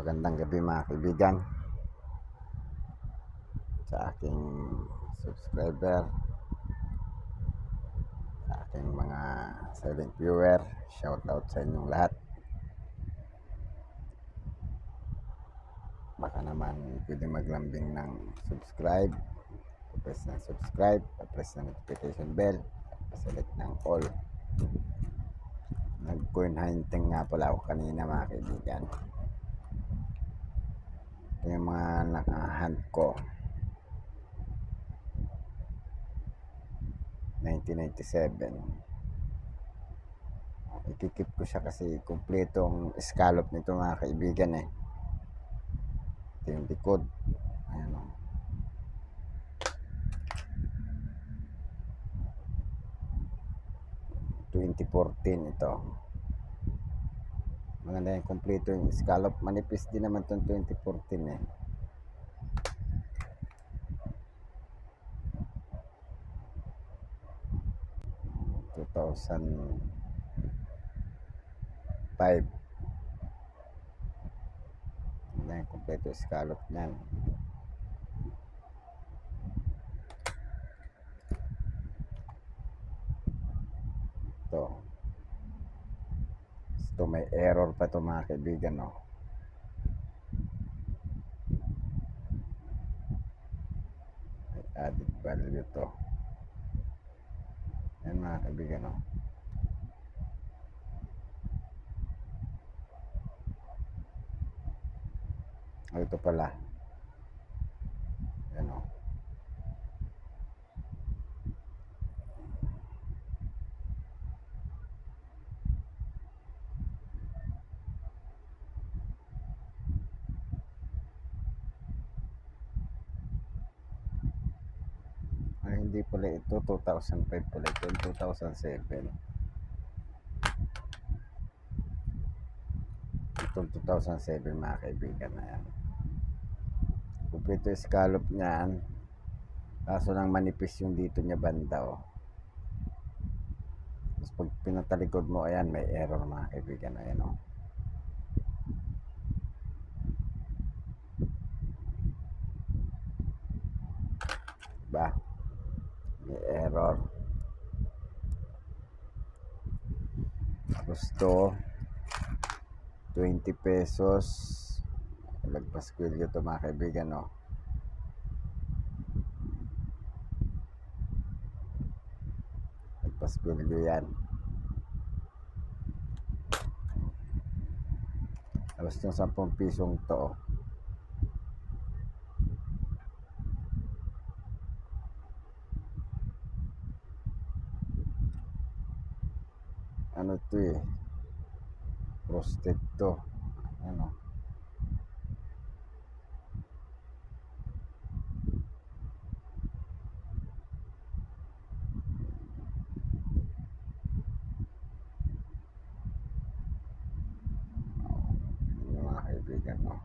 Magandang gabi mga kaibigan. Sa aking subscriber. Sa aking mga silent viewer. Shout out sa inyong lahat. Baka naman pwede maglambing ng subscribe. Press ng subscribe. Press ng notification bell. Select ng all. Nag coin hunting nga pala ako kanina mga kaibigan yung mga nakahunt ko. 1997 ikikip ko siya kasi kumpletong scallop nito mga kaibigan eh. Ito yung likod. Ayan o Twenty fourteen ito. Maganda yung kumpleto yung scallop. Manipis din naman itong 2014 eh. Thousand five. Kumpleto yung scallop niyan. Ito. Ito may error pa ito mga kaibigan no. May added value to. Yan mga kaibigan no. Oh, ito pala. Yan o. Ay, hindi pala ito. 2005 pala ito. 2007. Itong 2007 mga kaibigan na yan. Yung scallop niyan. Kaso lang manipis yung dito niya banda oh. Tapos pag pinatalikod mo, ayan, may error mga kaibigan. Ayan oh. Ba? May error. Gusto 20 pesos. Lagpaskwilyo to mga kaibigan, no? Lagpaskwilyo yan. Tapos yung 10 pisong to, ano to eh roasted to ano yung mga kaibigan no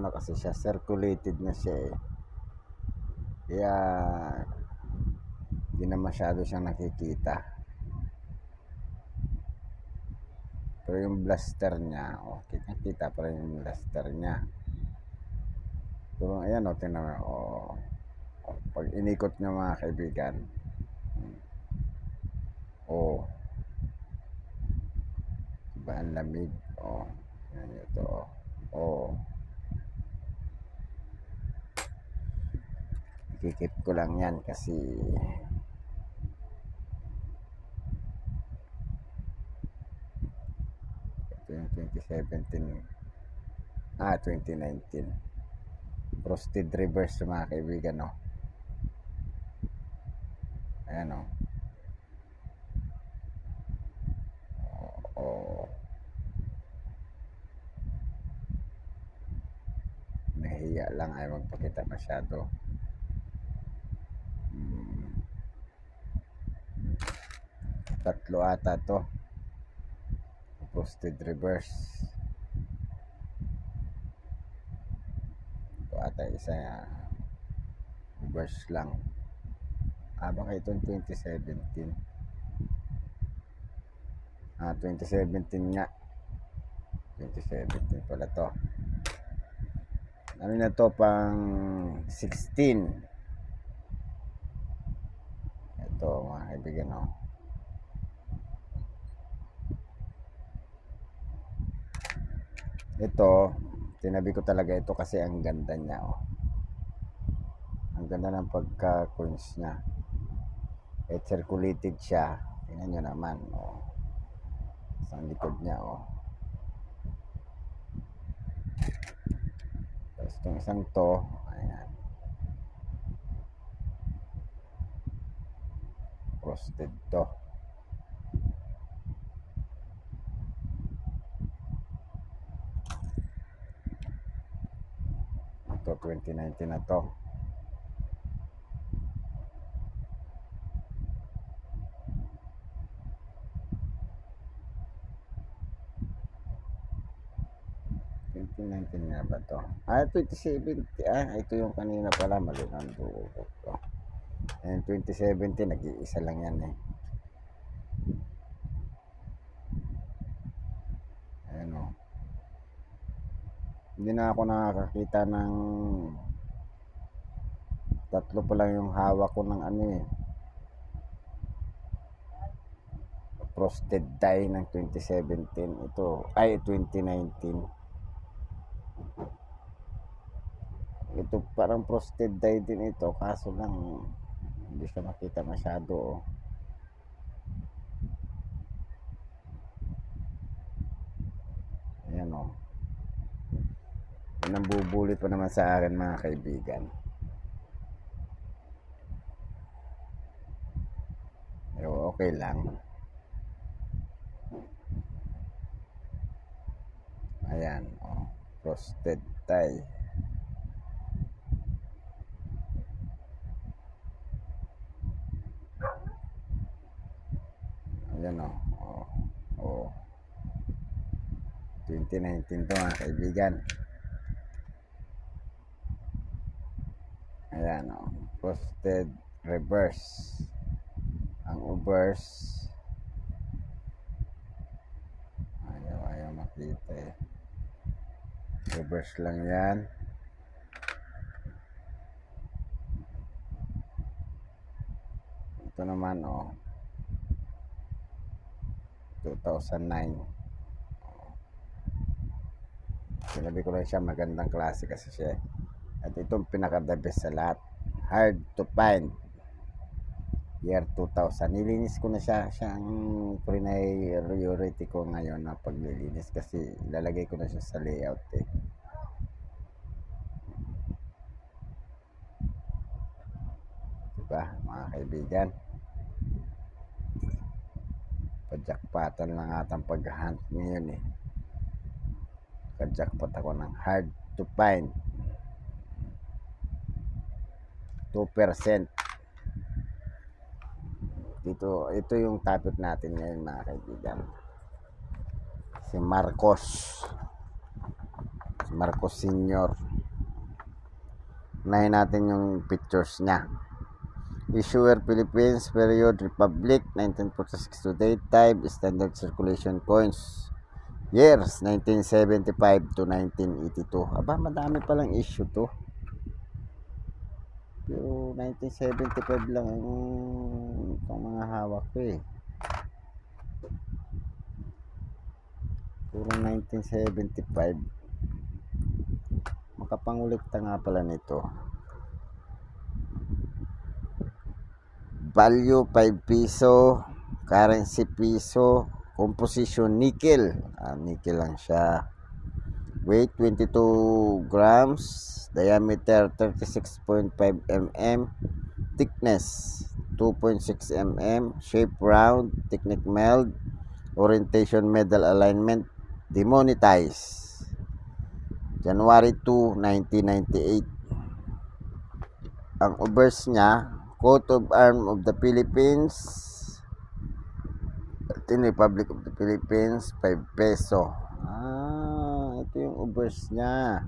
ano na kasi siya circulated na siya eh. Kaya hindi na masyado siyang nakikita. Pero yung blaster niya oh, kita kita pa rin yung blaster niya. Pero ayan o tingnan mo oh, oh, pag inikot niya mga kaibigan oh diba ang lamig oh yan ito oh oh Kikip ko lang yan kasi yung 2017 ah 2019 frosted reverse mga kaibigan no? Ayan o oh, nahiya lang ay magpakita masyado tatlo ata to frosted reverse ito ata isa Reverse lang. Ah, baka itong 2017. Ah, 2017 nga. 2017 pala to. Ano na to, pang 16. Ito, mga kaibigan, oh. Ito, tinabi ko talaga ito kasi ang ganda niya, oh. Ang ganda ng pagka-coins niya. It circulated siya. Tingnan nyo naman, oh. Sa likod niya, oh. Tapos itong isang to, ayan. Frosted to. Ito, 2019 na to. Nga ba to? Ah, 2070. Ah, ito yung kanina pala. Mali ang dugo ko. And 2017, nag-iisa lang yan eh. Ayan o. Hindi na ako nakakakita ng tatlo pa lang yung hawak ko ng ano eh. Frosted dye ng 2017. Ito, ay 2019. Ito parang frosted dye din ito. Kaso lang, hindi siya makita masyado oh. Ayan oh. Bubuli pa naman sa akin mga kaibigan. Pero okay lang. Ayan, oh. Frosted tie. Ayan, oh. Oh. oh. 2019 to mga kaibigan. Ayan, oh. Frosted reverse. Ang reverse. Ayaw, ayaw makita eh. Reverse lang yan. Ito naman, oh. 2009. Sinabi ko lang siya magandang klase kasi siya. At itong pinaka-the sa lahat. Hard to find. Year 2000. Nilinis ko na siya. Siya ang priority ko ngayon na paglilinis kasi ilalagay ko na siya sa layout eh. Diba, mga kaibigan? Pajakpatan lang atang pag-hunt ngayon eh. Kajakpat ako ng hard to find. 2%. Dito, ito yung topic natin ngayon mga kaibigan. Si Marcos. Si Marcos Senior. Unahin natin yung pictures niya. Issuer Philippines Period Republic 1946 to date type standard circulation coins years 1975 to 1982 aba madami palang issue to pero 1975 lang ang itong mga hawak ko eh. Puro 1975 makapangulikta nga pala nito. Value 5 piso. Currency piso. Composition nickel. Ah, nickel lang siya weight 22 grams. Diameter 36.5 mm thickness 2.6 mm shape round. Technique meld orientation medal alignment. Demonetized. January 2, 1998 ang obverse niya coat of arm of the Philippines. Latin Republic of the Philippines 5 peso. Ah ito yung obverse niya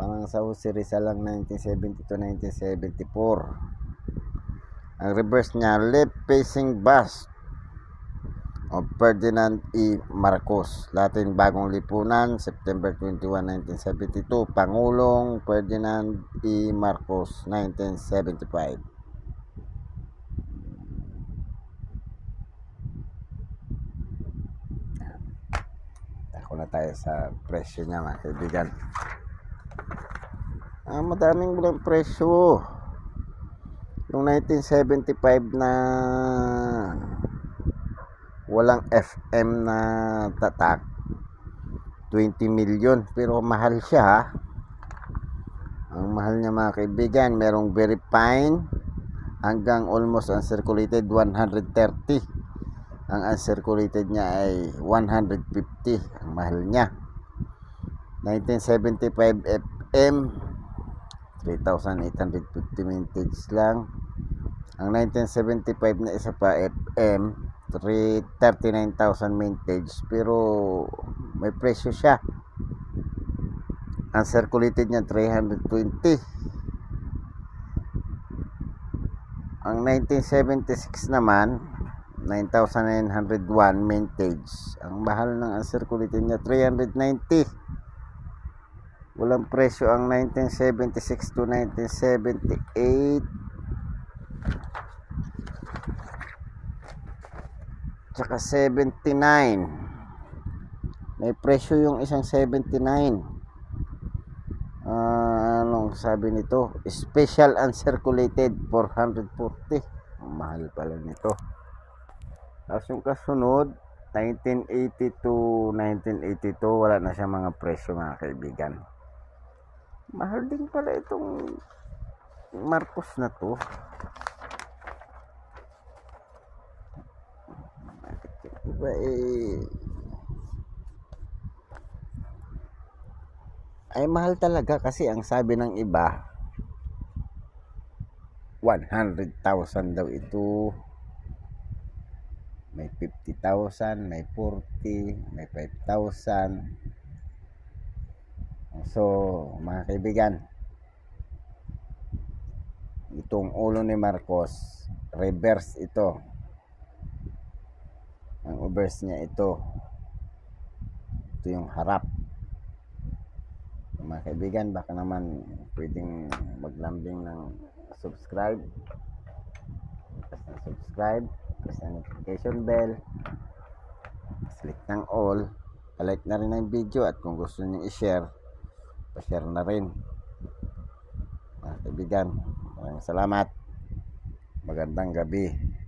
Parang sa Jose Rizal lang 1970 to 1974. Ang reverse niya, left facing bust of Ferdinand E. Marcos. Latin Bagong Lipunan, September 21, 1972. Pangulong Ferdinand E. Marcos, 1975. Ako na tayo sa presyo niya mga kaibigan. Ah, madaming walang presyo. Yung 1975 na walang FM na tatak 20 million pero mahal siya ha ang mahal niya mga kaibigan merong very fine hanggang almost uncirculated 130 ang uncirculated niya ay 150 ang mahal niya. 1975 FM 3,850 mintage lang. Ang 1975 na isa pa FM 339,000 mintage pero may presyo siya. Ang circulated niya 320 ang 1976 naman 9,901 mintage. Ang mahal ng uncirculated niya 390 walang presyo ang 1976 to 1978 tsaka 79 may presyo yung isang 79 Ah, anong sabi nito? Special uncirculated 440 ang mahal pala nito tapos yung kasunod 1980 to 1982 wala na siya mga presyo mga kaibigan. Mahal din pala itong Marcos na to. Iba eh. Ay mahal talaga kasi ang sabi ng iba 100,000 daw ito 50,000 may 40 may 5,000 so mga kaibigan itong ulo ni Marcos reverse ito. Ang reverse niya ito. Ito yung harap. Mga kaibigan baka naman pwedeng maglambing ng subscribe. Subscribe press ng notification bell. Click ng all. Like na rin ang video at kung gusto niyo i-share pa-share na rin. Mga kaibigan maraming salamat. Magandang gabi